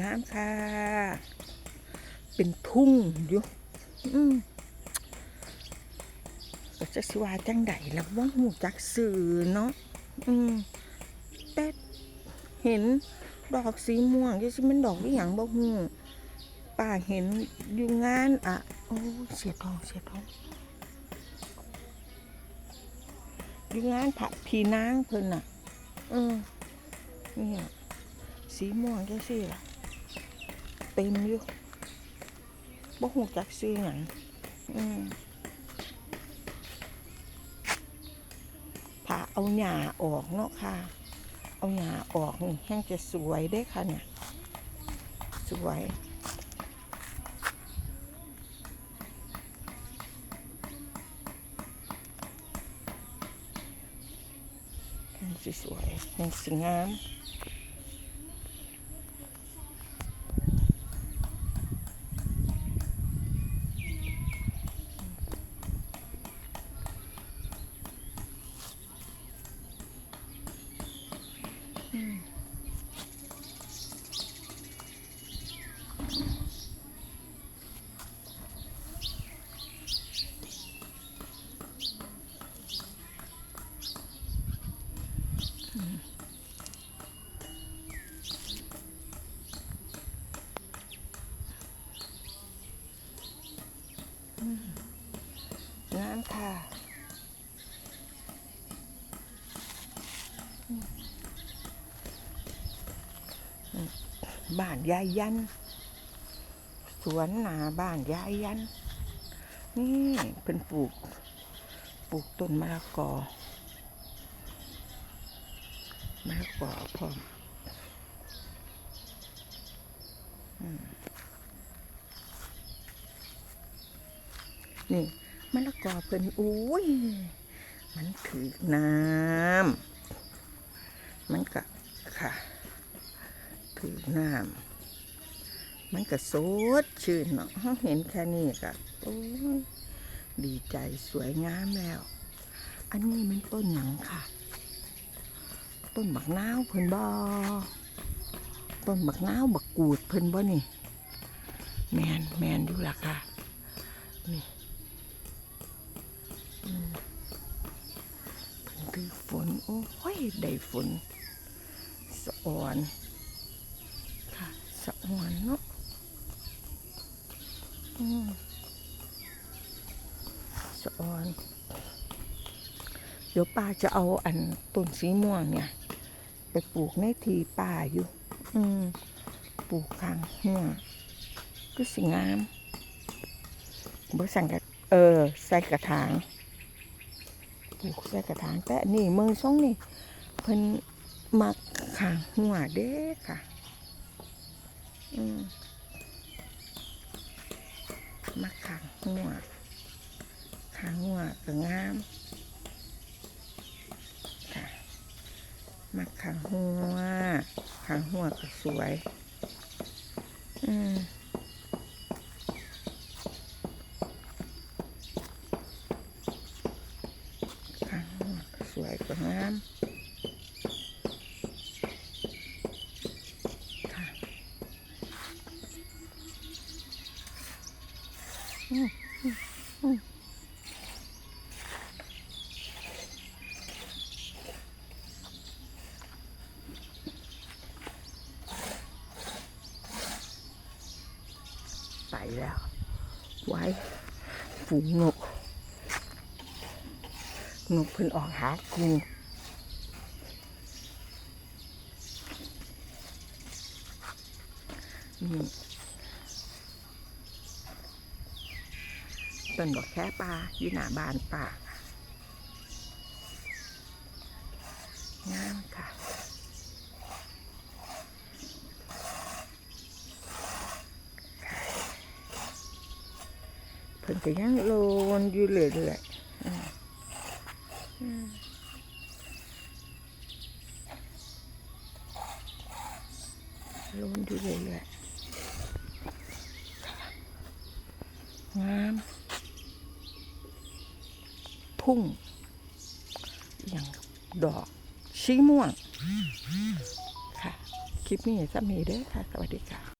งามค่ะ เป็นทุ่งอยู่อืมก็จะสิว่าจังใดแล้วว่าหูจักสื่อเนาะอืมแต่เห็นดอกสีม่วงที่สิมันดอกอีหยังบ่ฮู้ป้าเห็นอยู่งานอะโอ้เสียทองเสียทองอยู่งานผักพีนางเพิ่นน่ะเออเนี่ยสีม่วงจังซี่ล่ะ ต็มอยู่บ่ฮู้จักซื้อหยังอืมถ้าเอาหญ้าออกเนาะค่ะ เอาหญ้าออกนี่แห้งจะสวยได้ค่ะเนี่ย สวยแห้งสิสวยแห้งสิงาม งามค่ะบ้านยายยัน สวนหนาบ้านยายยัน นี่เป็นปลูก ปลูกต้นมะละกอมะละกอพร้อม นี่มะละกอเพิ่นอุ้ย มันถือน้ำมันก็ค่ะถือน้ำมันก็สดชื่นเนาะเห็นแค่นี้ก็โอ้ยดีใจสวยงามแล้ว อันนี้มันต้นหยังค่ะ ต้นบักนาวเพิ่นบ่ต้นบักนาวบักกูดเพิ่นบ่นี่ แมนแมนอยู่ล่ะค่ะนี่ โอ้ย ได้ฝนสะอ่อนค่ะสะอ่อนเนาะอืมสะอ่อน เดี๋ยวป้าจะเอาอันต้นสีม่วงเนี่ย ไปปลูกในทีป่าอยู่ อืมปลูกข้างหัวก็สิงามบ่สั่งกะเออ ใส่กระถาง ปลูกใส่กระถางแต่นนี่เมืองซ่องนี่เพิ่นมักขางหัวเด้ค่ะ อืมมักขางหัวขางหัวก็งามค่ะมักขางหัวขางหัวก็สวย อืมขางหัว ก็สวยก็งามค่ะอืมอืมอืมไปแล้ว ไว้ฝูงนก นกเพิ่นออกหากินนี่ต้นดอกแค่ปลาอยู่หน้าบ้านป่างามค่ะเพิ่นก็ยังโลนอยู่เรื่อยๆอืมอืมโลนอยู่เรื่อยๆค่ะงาม พุ่ง อย่างดอกสีม่วง ค่ะ คลิปนี้ซ้ำนี้เด้อค่ะ สวัสดีค่ะ